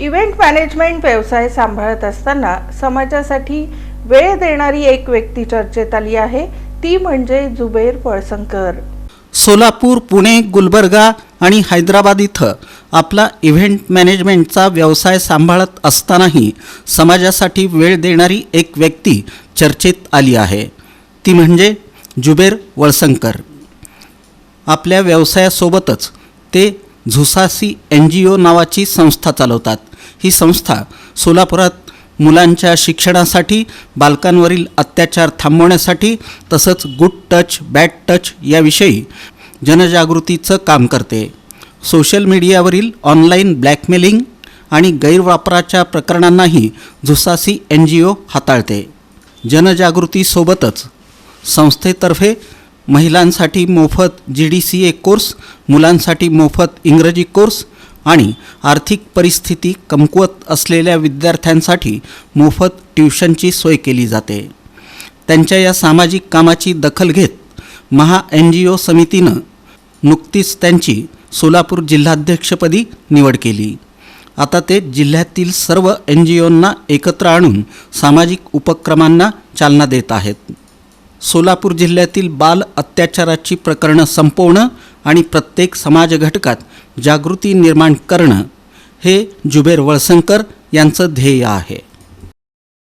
Event management व्यवसाय सांभाळत असताना समाजासाठी वेळ देणारी एक व्यक्ती चर्चेत आली आहे. ती म्हणजे जुबेर पळसंकर. सोलापूर पुणे गुलबर्गा आणि हैदराबाद इथं आपला इव्हेंट मॅनेजमेंटचा व्यवसाय सांभाळत असतानाही समाजासाठी वेळ देणारी एक व्यक्ती चर्चेत आली आहे. ती म्हणजे जुबेर वळसंकर. आपल्या व्यवसायासोबतच ते झुसासी एन जी ओ नावाची संस्था चालवतात. ही संस्था सोलापुरात मुलांच्या शिक्षणासाठी बालकांवरील अत्याचार थांबवण्यासाठी तसंच गुड टच बॅड टच याविषयी जनजागृतीचं काम करते. सोशल मीडियावरील ऑनलाईन ब्लॅकमेलिंग आणि गैरवापराच्या प्रकरणांनाही झुसासी एन जी ओ हाताळते जनजागृतीसोबतच संस्थेतर्फे महिलांसाठी मोफत G D C A course मुलांसाठी मोफत इंग्रजी कोर्स आणि आर्थिक परिस्थिती कमकुवत असलेल्या विद्यार्थ्यांसाठी मोफत ट्युशनची सोय केली जाते. त्यांच्या या सामाजिक कामाची दखल घेत महा एन जी ओ समितीनं नुकतीच त्यांची सोलापूर जिल्हाध्यक्षपदी निवड केली. आता ते जिल्ह्यातील सर्व एन जी ओंना एकत्र आणून सामाजिक उपक्रमांना चालना देत आहेत. सोलापूर जिल्ह्यातील बाल अत्याचाराची प्रकरणं संपवणं आणि प्रत्येक समाज घटकात जागृती निर्माण करणं हे जुबेर वळसंकर यांचं ध्येय आहे.